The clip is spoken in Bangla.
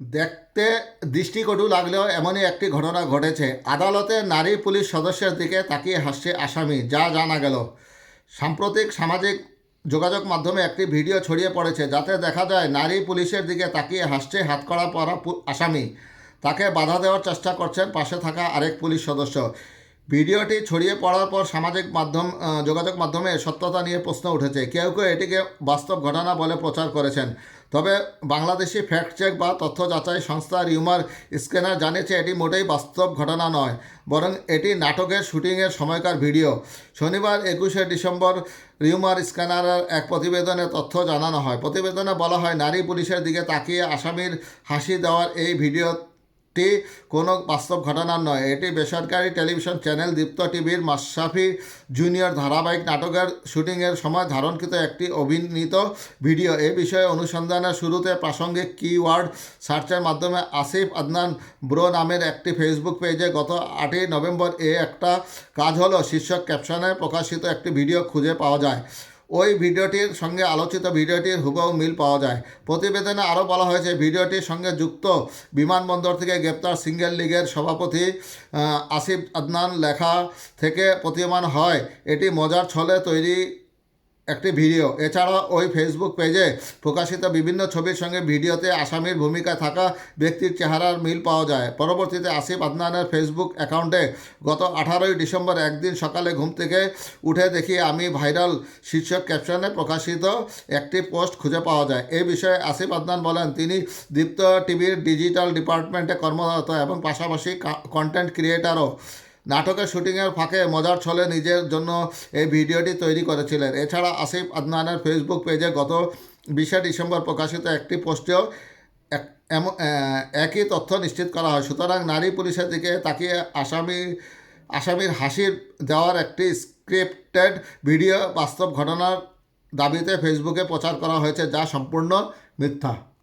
দেখতে দৃষ্টিকটু লাগলেও এমনই একটি ঘটনা ঘটেছে। আদালতে নারী পুলিশ সদস্যের দিকে তাকিয়ে হাসছে আসামি, যা জানা গেল। সাম্প্রতিক সামাজিক যোগাযোগ মাধ্যমে একটি ভিডিও ছড়িয়ে পড়েছে, যাতে দেখা যায় নারী পুলিশের দিকে তাকিয়ে হাসছে হাতকড়া পরা আসামি। তাকে বাধা দেওয়ার চেষ্টা করছেন পাশে থাকা আরেক পুলিশ সদস্য। ভিডিওটি ছড়িয়ে পড়ার পর সামাজিক মাধ্যম যোগাযোগ মাধ্যমে সত্যতা নিয়ে প্রশ্ন উঠেছে। কেউ কেউ এটিকে বাস্তব ঘটনা বলে প্রচার করেছেন। তবে বাংলাদেশি ফ্যাক্ট চেক বা তথ্য যাচাই সংস্থা রিউমার স্ক্যানার জানিয়েছে, এটি মোটেই বাস্তব ঘটনা নয়, বরং এটি নাটকের শুটিংয়ের সময়কার ভিডিও। শনিবার একুশে ডিসেম্বর রিউমার স্ক্যানারের এক প্রতিবেদনে তথ্য জানানো হয়। প্রতিবেদনে বলা হয়, নারী পুলিশের দিকে তাকিয়ে আসামির হাসি দেওয়ার এই ভিডিও টি কোনো বাস্তব ঘটনার নয়। এটি বেসরকারি টেলিভিশন চ্যানেল দীপ্ত টিভির মাশরাফি জুনিয়র ধারাবাহিক নাটকের শুটিংয়ের সময় ধারণকৃত একটি অভিনীত ভিডিও। এ বিষয়ে অনুসন্ধানের শুরুতে প্রাসঙ্গিক কিওয়ার্ড সার্চের মাধ্যমে আসিফ আদনান ব্রো নামের একটি ফেসবুক পেজে গত আটই নভেম্বর এ একটা কাজ হলো শীর্ষক ক্যাপশনে প্রকাশিত একটি ভিডিও খুঁজে পাওয়া যায়। ওই ভিডিওটির সঙ্গে আলোচিত ভিডিওটির হুবহু মিল পাওয়া যায়। প্রতিবেদনে আরও বলা হয়েছে, ভিডিওটির সঙ্গে যুক্ত বিমানবন্দর থেকে গ্রেপ্তার সিঙ্গেল লীগের সভাপতি আসিফ আদনান লেখা থেকে প্রতীয়মান হয়। এটি মজার ছলে তৈরি একটি ভিডিও। এছাড়া ওই ফেসবুক পেজে প্রকাশিত বিভিন্ন ছবির সঙ্গে ভিডিওতে আসামির ভূমিকায় থাকা ব্যক্তির চেহারার মিল পাওয়া যায়। পরবর্তীতে আসিফ আদনানের ফেসবুক অ্যাকাউন্টে গত আঠারোই ডিসেম্বর একদিন সকালে ঘুম থেকে উঠে দেখি আমি ভাইরাল শীর্ষক ক্যাপশনে প্রকাশিত একটি পোস্ট খুঁজে পাওয়া যায়। এই বিষয়ে আসিফ আদনান বলেন, তিনি দীপ্ত টিভির ডিজিটাল ডিপার্টমেন্টে কর্মরত এবং পাশাপাশি কন্টেন্ট ক্রিয়েটারও নাটকের শুটিংয়ের ফাঁকে মজার ছলে নিজের জন্য এই ভিডিওটি তৈরি করেছিলেন। এছাড়া আসিফ আদনানের ফেসবুক পেজে গত বিশে ডিসেম্বর প্রকাশিত একটি পোস্টেও এক- একই তথ্য নিশ্চিত করা হয়। সুতরাং নারী পুলিশের দিকে তাকিয়ে আসামি, আসামির হাসির দেওয়ার একটি স্ক্রিপ্টেড ভিডিও বাস্তব ঘটনার দাবিতে ফেসবুকে প্রচার করা হয়েছে, যা সম্পূর্ণ মিথ্যা।